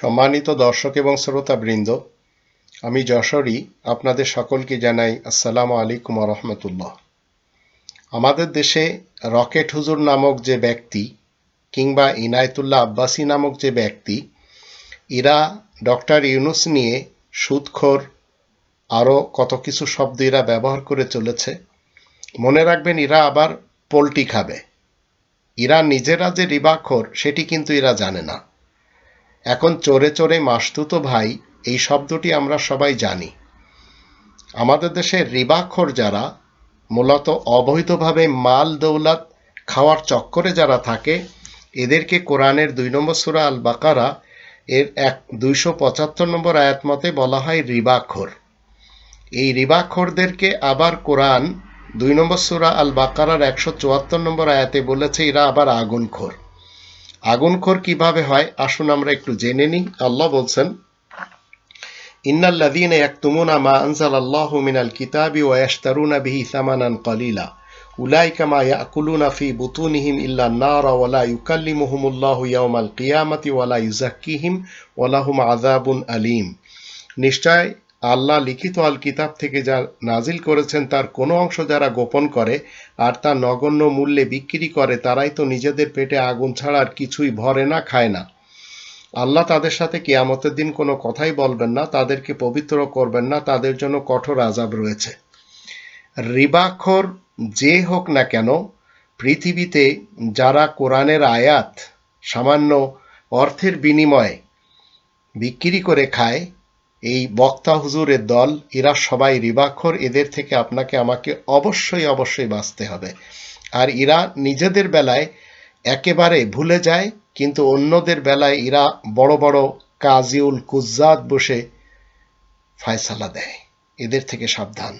সম্মানিত দর্শক এবং শ্রোতাবৃন্দ, আমি যশোরী, আপনাদের সকলকে জানাই আসসালামু আলাইকুম রহমতুল্লাহ। আমাদের দেশে রকেট হুজুর নামক যে ব্যক্তি কিংবা ইনায়তুল্লাহ আব্বাসী নামক যে ব্যক্তি, এরা ডক্টর ইউনুস নিয়ে সুদখোর আরও কত কিছু শব্দ এরা ব্যবহার করে চলেছে। মনে রাখবেন, এরা আবার পোলট্রি খাবে। এরা নিজেরা যে রিবাখোর, সেটি কিন্তু এরা জানে না। এখন চোরে চোরে মাসতুতো ভাই, এই শব্দটি আমরা সবাই জানি। আমাদের দেশে রিবাখোর যারা, মূলত অবৈধভাবে মাল দৌলত খাওয়ার চক্করে যারা থাকে, এদেরকে কোরআনের দুই নম্বর সুরা আল বাকারা এর এক দুইশো পঁচাত্তর নম্বর আয়াত মতে বলা হয় রিবাখোর। এই রিবাখোরদেরকে আবার কোরআন দুই নম্বর সুরা আল বাকারার একশো চুয়াত্তর নম্বর আয়াতে বলেছে, এরা আবার আগুনখোর আগুনখোর কীভাবে হয়, আসুন আমরা একটু জেনে নিই। আল্লাহ বলছেন, ইন্নাল্লাযীনা ইয়াকতুমুনা মা আনজালাল্লাহু মিনাল কিতাবি ওয়া ইয়াশতারুনা বিহি সামানান কলিলা। উলাইকা মা ইয়াকুলুনা ফি বুতুনিহিম ইল্লা নারা ওয়া লা ইউকাল্লিমুহুমুল্লাহু ইয়াওমাল কিয়ামাতি ওয়া লা ইউযাক্কিহিম ওয়া লাহুম আযাবুন আলীম। নিশ্চয় আল্লাহ লিখিত আল কিতাব থেকে যা নাজিল করেছেন তার কোনো অংশ যারা গোপন করে আর তা নগণ্য মূল্যে বিক্রি করে, তারাই তো নিজেদের পেটে আগুন ছাড়া আর কিছুই ভরে না, খায় না। আল্লাহ তাদের সাথে কিয়ামতের দিন কোনো কথাই বলবেন না, তাদেরকে পবিত্র করবেন না, তাদের জন্য কঠোর আজাব রয়েছে। রিবাখর যে হোক না কেন, পৃথিবীতে যারা কোরআনের আয়াত সামান্য অর্থের বিনিময়ে বিক্রি করে খায় এই বক্তা হুজুরের দল, এরা সবাই রিবাখর, এদের থেকে আপনাকে আমাকে অবশ্যই অবশ্যই বাঁচতে হবে। আর এরা নিজেদের বেলায় একেবারে ভুলে যায়, কিন্তু অন্যদের বেলায় এরা বড় বড় কাজিউল কুজ্জাত বসে ফায়সালা দেয়। এদের থেকে সাবধান।